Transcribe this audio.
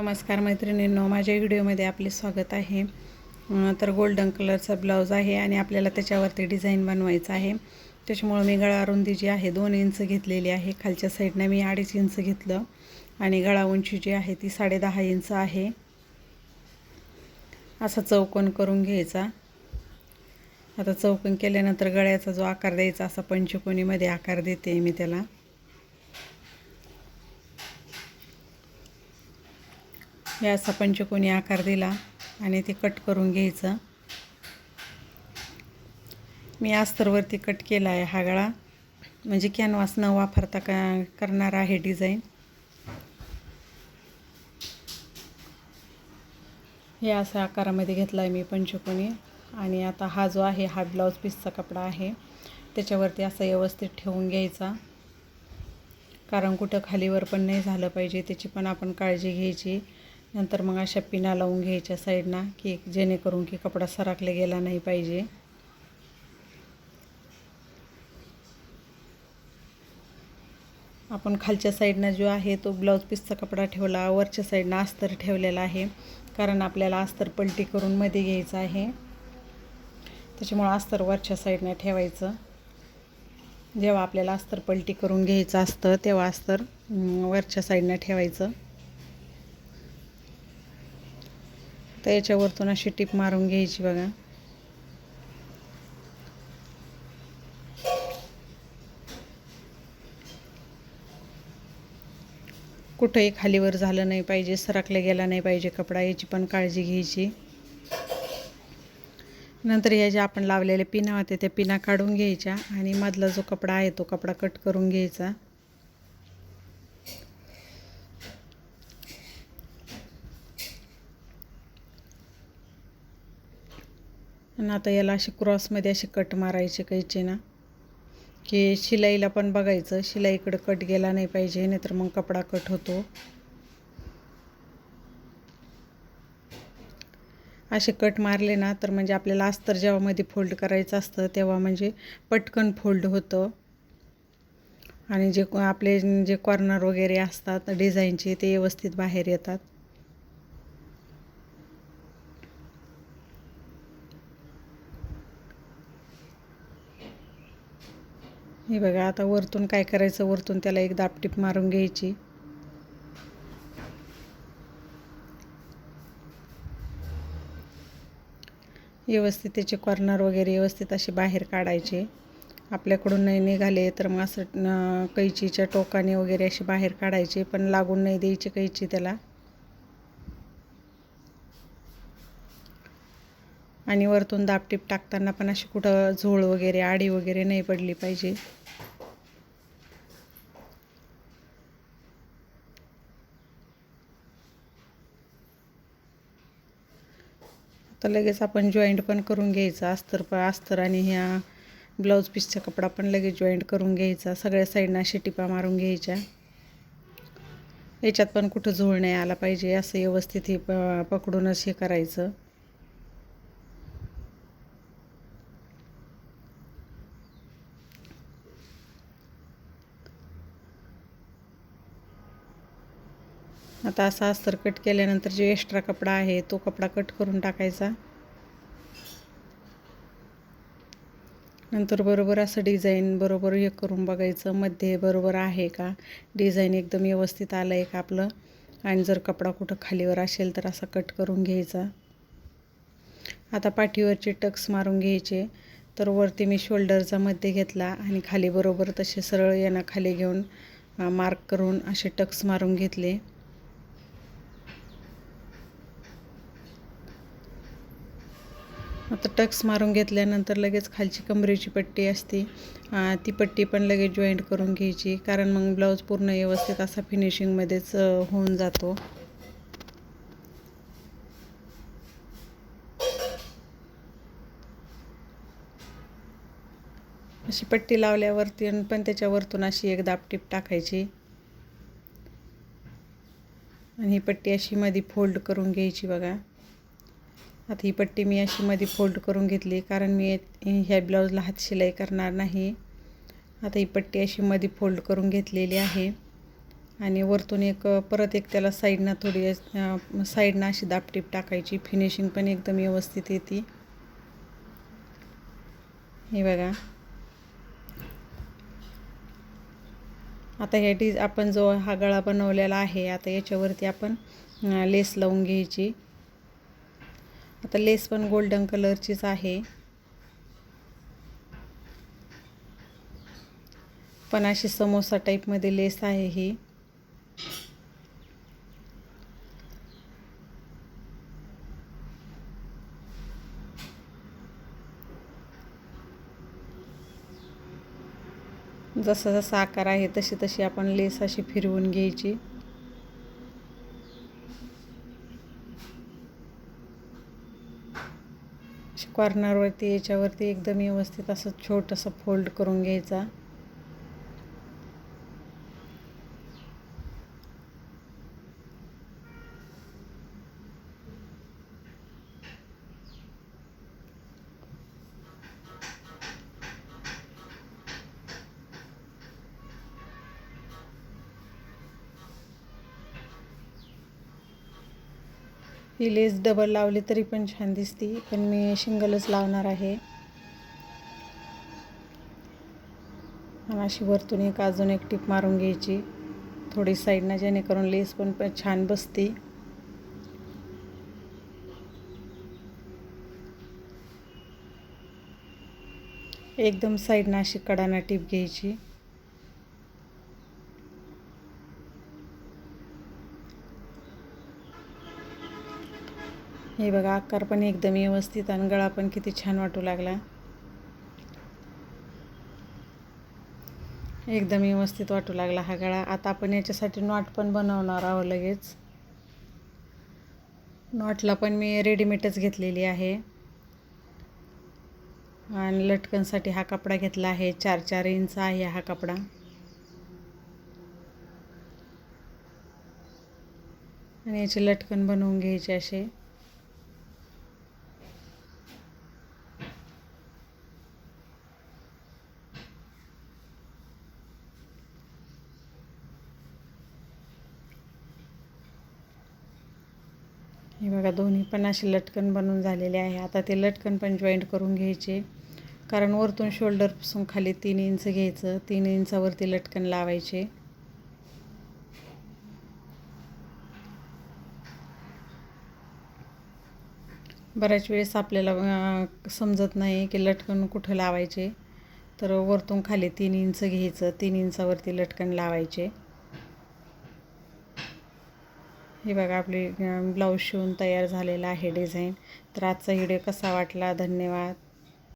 नमस्कार मैत्रिणींनो माझ्या व्हिडिओमध्ये आपले स्वागत आहे. तर गोल्डन कलरचा ब्लाऊज आहे आणि आपल्याला त्याच्यावरती डिझाईन बनवायचं आहे. त्याच्यामुळं मी गळा रुंदी जी आहे दोन इंच घेतलेली आहे. खालच्या साईडनं मी अडीच इंच घेतलं आणि गळा उंची जी आहे ती साडेदहा इंच आहे. असा चौकोन करून घ्यायचा. आता चौकोन केल्यानंतर गळ्याचा जो आकार द्यायचा असा पंचकोनीमध्ये आकार देते मी त्याला. हे असा पंचकोनी आकार दिला आणि ते कट करून घ्यायचं. मी अस्तरवरती कट केला आहे हा गळा. म्हणजे कॅनव्हास न वापरता का करणार आहे डिझाईन हे असा आकारामध्ये घेतला आहे मी पंचकोनी आणि आता हा जो आहे हा ब्लाऊज पीसचा कपडा आहे. त्याच्यावरती असं व्यवस्थित ठेवून घ्यायचा. कारण कुठं खालीवर पण नाही झालं पाहिजे त्याची पण आपण काळजी घ्यायची. नंतर मग अशा पिना लावून घ्यायच्या साईडना की जेणेकरून की कपडा सरकला गेला नाही पाहिजे. आपण खालच्या साईडनं जो आहे तो ब्लाऊज पीसचा कपडा ठेवला वरच्या साईडनं अस्तर ठेवलेला आहे कारण आपल्याला अस्तर पलटी करून मध्ये घ्यायचं आहे. त्याच्यामुळं अस्तर वरच्या साईडनं ठेवायचं. जेव्हा आपल्याला अस्तर पलटी करून घ्यायचं असतं तेव्हा अस्तर वरच्या साईडनं ठेवायचं. तर याच्यावरतून अशी टीप मारून घ्यायची बघा. कुठंही खालीवर झालं नाही पाहिजे सरकला गेला नाही पाहिजे कपडा याची पण काळजी घ्यायची. नंतर ह्या ज्या आपण लावलेल्या पिना होत्या त्या पिना काढून घ्यायच्या आणि मधला जो कपडा आहे तो कपडा कट करून घ्यायचा. आणि आता याला असे क्रॉसमध्ये असे कट मारायचे कैचे ना की शिलाईला पण बघायचं. शिलाईकडं कट गेला नाही पाहिजे नाहीतर मग कपडा कट होतो. असे कट मारले ना तर म्हणजे आपल्याला अस्तर जेव्हा मध्ये फोल्ड करायचं असतं तेव्हा म्हणजे पटकन फोल्ड होतं. आणि जे आपले जे कॉर्नर वगैरे असतात डिझाईनचे ते व्यवस्थित बाहेर येतात. हे बघा आता वरतून काय करायचं? वरतून त्याला एक दापटीप मारून घ्यायची. व्यवस्थित त्याचे कॉर्नर वगैरे व्यवस्थित असे बाहेर काढायचे. आपल्याकडून नाही निघाले तर मग असं कैचीच्या टोकाने वगैरे असे बाहेर काढायचे पण लागून नाही द्यायची कैची त्याला. आणि वरतून दापटीप टाकताना पण अशी कुठं झोळ वगैरे आडी वगैरे नाही पडली पाहिजे. तर लगेच आपण जॉईंट पण करून घ्यायचा. अस्तर प अस्तर आणि ह्या ब्लाऊज पीसचा कपडा पण लगेच जॉईंट करून घ्यायचा. सगळ्या साईडनं अशी टिपा मारून घ्यायच्या. याच्यात पण कुठं झोळ नाही आला पाहिजे. असं व्यवस्थित हे प पकडूनच हे करायचं. आता असा अस्तर कट केल्यानंतर जे एक्स्ट्रा कपडा आहे तो कपडा कट करून टाकायचा. नंतर बरोबर असं डिझाईन बरोबर हे करून बघायचं मध्ये बरोबर आहे का? डिझाईन एकदम व्यवस्थित आलं आहे का आपलं? आणि जर कपडा कुठं खालीवर असेल तर असा कट करून घ्यायचा. आता पाठीवरचे टक्स मारून घ्यायचे. तर वरती मी शोल्डरचा मध्ये घेतला आणि खाली बरोबर तसे सरळ यांना खाली घेऊन मार्क करून असे टक्स मारून घेतले. आता टक्स मारून घेतल्यानंतर लगेच खालची कमरेची पट्टी असते. ती पट्टी पण लगेच जॉईंट करून घ्यायची. कारण मग ब्लाऊज पूर्ण व्यवस्थित असा फिनिशिंगमध्येच होऊन जातो. अशी पट्टी लावल्यावरती पण त्याच्यावरतून अशी एक दापटीप टाकायची. आणि ही पट्टी अशी मध्ये फोल्ड करून घ्यायची बघा. आता ही पट्टी मी अशी मध्ये फोल्ड करून घेतली कारण मी ह्या ब्लाऊजला हात शिलाई करणार नाही. आता ही पट्टी अशी मध्ये फोल्ड करून घेतलेली आहे. आणि वरतून एक परत एक त्याला साईडनं थोडी साईडनं अशी दापटीप टाकायची. फिनिशिंग पण एकदम व्यवस्थित येते. हे बघा. आता ह्या डिझ आपण जो हा गळा बनवलेला आहे आता याच्यावरती आपण लेस लावून घ्यायची. आता लेस पण गोल्डन कलरचीच आहे. पण अशी समोसा टाईपमध्ये लेस आहे ही. जसा जसा आकार आहे तशी तशी आपण लेस अशी फिरवून घ्यायची. कॉर्नरवरती याच्यावरती एकदम व्यवस्थित असं छोटंसं फोल्ड करून घ्यायचा. ही लेस डबल लावली तरी पण छान दिसती पण मी शिंगलच लावणार आहे. आणि अशी वरतून एक अजून एक टीप मारून घ्यायची. थोडी साईडनं जेणेकरून लेस पण पण छान बसती. एकदम साईडनं अशी कडाना टीप घ्यायची. हे बघा आकार पण एकदम व्यवस्थित आणि गळा पण किती छान वाटू लागला. एकदम व्यवस्थित वाटू लागला हा गळा. आता आपण याच्यासाठी नॉट पण बनवणार आहोत लगेच. नॉटला पण मी रेडीमेडच घेतलेली आहे. आणि लटकनसाठी हा कपडा घेतला आहे. चार चार इंच आहे हा कपडा. आणि याचे लटकन बनवून घ्यायचे असे हे बघा दोन्ही पण असे लटकन बनवून झालेले आहे. आता ते लटकन पण जॉईंट करून घ्यायचे. कारण वरतून शोल्डरपासून खाली तीन इंच घ्यायचं. तीन इंचावरती लटकन लावायचे. बऱ्याच वेळेस आपल्याला समजत नाही की लटकन कुठं लावायचे. तर वरतून खाली तीन इंच घ्यायचं. तीन इंचावरती लटकन लावायचे. हे बघा आपली ब्लाऊज शिवून तयार झालेला आहे डिझाईन तर आजचा व्हिडिओ कसा वाटला? धन्यवाद.